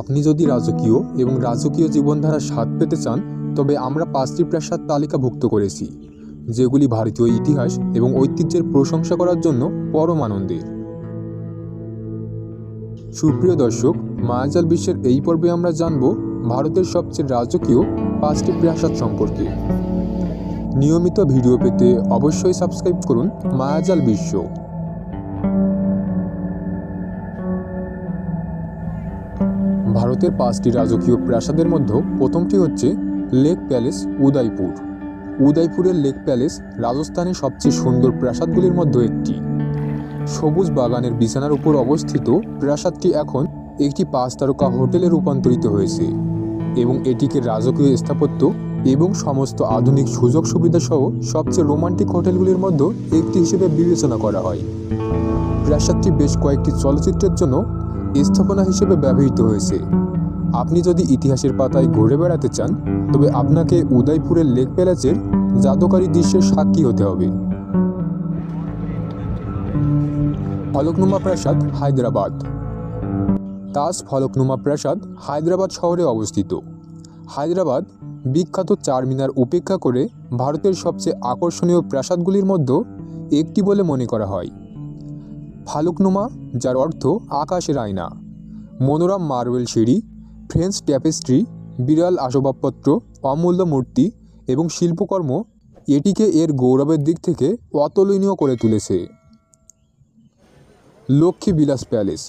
আপনি যদি রাজকীয় এবং রাজকীয় জীবনধারার স্বাদ পেতে চান, তবে আমরা পাঁচটি প্রাসাদ তালিকাভুক্ত করেছি, যেগুলি ভারতীয় ইতিহাস এবং ঐতিহ্যের প্রশংসা করার জন্য পরম আনন্দের সুপ্রিয় দর্শক, মায়াজাল বিশ্বের এই পর্বে আমরা জানব ভারতের সবচেয়ে রাজকীয় পাঁচটি প্রাসাদ সম্পর্কে। নিয়মিত ভিডিও পেতে অবশ্যই সাবস্ক্রাইব করুন মায়াজাল বিশ্ব। ভারতের পাঁচটি রাজকীয় প্রাসাদের মধ্যে প্রথমটি হচ্ছে লেক প্যালেস, উদয়পুর। উদয়পুরের লেক প্যালেস রাজস্থানের সবচেয়ে সুন্দর প্রাসাদগুলির মধ্যে একটি। সবুজ বাগানের বিছানার উপর অবস্থিত প্রাসাদটি এখন একটি পাঁচ তারকা হোটেলে রূপান্তরিত হয়েছে এবং এটিকে রাজকীয় স্থাপত্য এবং সমস্ত আধুনিক সুযোগ সুবিধা সহ সবচেয়ে রোমান্টিক হোটেলগুলির মধ্যে একটি হিসেবে বিবেচনা করা হয়। প্রাসাদটি বেশ কয়েকটি চলচ্চিত্রের জন্য স্থাপনা হিসেবে ব্যবহৃত হয়েছে। আপনি যদি ইতিহাসের পাতায় ঘুরে বেড়াতে চান, তবে আপনাকে উদয়পুরের লেক প্যালেসের জাদুকারী দৃশ্যের সাক্ষী হতে হবে। ফলকনুমা প্রাসাদ, হায়দ্রাবাদ। তাজ ফলকনুমা প্রাসাদ, হায়দ্রাবাদ শহরে অবস্থিত। হায়দ্রাবাদ বিখ্যাত চারমিনার উপেক্ষা করে ভারতের সবচেয়ে আকর্ষণীয় প্রাসাদগুলির মধ্যে একটি বলে মনে করা হয়। ফালুকনুমা যার অর্থ আকাশের আয়না মনোরম মার্বেল সিঁড়ি, ফ্রেঞ্চ ট্যাপেস্ট্রি, বিরল আসবাবপত্র, অমূল্য মূর্তি এবং শিল্পকর্ম এটিকে এর গৌরবের দিক থেকে অতুলনীয় করে তুলেছে। লক্ষ্মীবিলাস প্যালেস,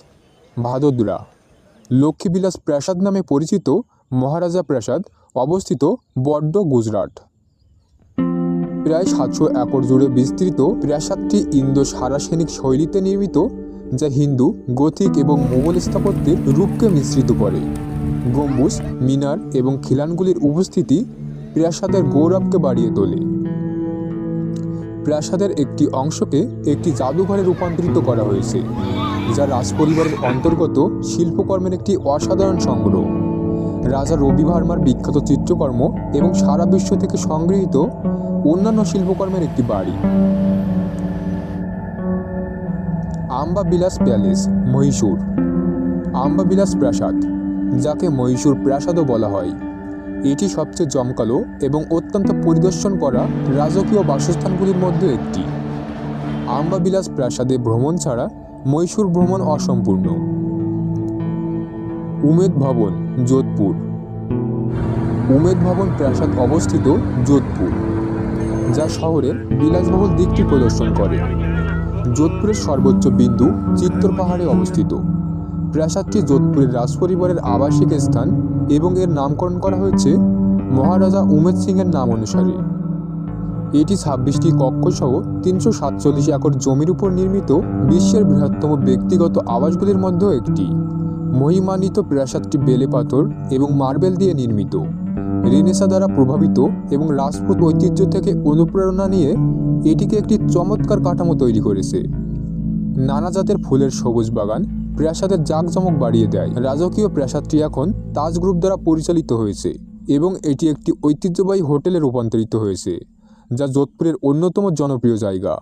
ভাদোদরা। লক্ষ্মীবিলাস প্রাসাদ নামে পরিচিত মহারাজা প্রাসাদ অবস্থিত বড্ড গুজরাট। প্রায় সাতশো একর জুড়ে বিস্তৃত প্রাসাদটি ইন্দো সারাসেনিক শৈলীতে নির্মিত, যা হিন্দু, গথিক এবং মোগল স্থাপত্যের রূপকে মিশ্রিত করে। গম্বুজ, মিনার এবং খিলানগুলির উপস্থিতি প্রাসাদের গৌরবকে বাড়িয়ে তোলে। প্রাসাদের একটি অংশকে একটি জাদুঘরে রূপান্তরিত করা হয়েছে, যা রাজপরিবারের অন্তর্গত শিল্পকর্মের একটি অসাধারণ সংগ্রহ। রাজা রবি ভার্মার বিখ্যাত চিত্রকর্ম এবং সারা বিশ্ব থেকে সংগৃহীত অন্যান্য শিল্পকর্মের একটি বাড়ি। আম্বা বিলাস প্যালেস, মহীশূর। আম্বা বিলাস প্রাসাদ, যাকে মহীশূর প্রাসাদও বলা হয়। এটি সবচেয়ে জমকালো এবং অত্যন্ত পরিদর্শন করা রাজকীয় বাসস্থানগুলির মধ্যে একটি। আম্বাবিলাস প্রাসাদে ভ্রমণ ছাড়া মহীশূর ভ্রমণ অসম্পূর্ণ। উমেদ ভবন, যোধপুর। উমেদ ভবন প্রাসাদ অবস্থিত যোধপুর, যা শহরের বিলাসবহুল দিকটি প্রদর্শন করে। যোধপুরের সর্বোচ্চ বিন্দু চিত্তর পাহাড়ে অবস্থিত। প্রাসাদটি যোধপুরের রাজপরিবারের আবাসিক স্থান এবং এর নামকরণ করা হয়েছে মহারাজা উমেদ সিংয়ের নাম অনুসারে। এটি ছাব্বিশটি কক্ষসহ তিনশো সাতচল্লিশ একর জমির উপর নির্মিত বিশ্বের বৃহত্তম ব্যক্তিগত আবাসগুলির মধ্যেও একটি। মহিমান্বিত প্রাসাদটি বেলে পাথর এবং মার্বেল দিয়ে নির্মিত। রেনেসা দ্বারা প্রভাবিত এবং রাজপুত ঐতিহ্য থেকে অনুপ্রেরণা নিয়ে এটিকে একটি চমৎকার কাঠামো তৈরি করেছে। নানা জাতের ফুলের সবুজ বাগান প্রাসাদের জাঁকজমক বাড়িয়ে দেয়। রাজকীয় প্রাসাদটি এখন তাজ গ্রুপ দ্বারা পরিচালিত হয়েছে এবং এটি একটি ঐতিহ্যবাহী হোটেলে রূপান্তরিত হয়েছে, যা যোধপুরের অন্যতম জনপ্রিয় জায়গা।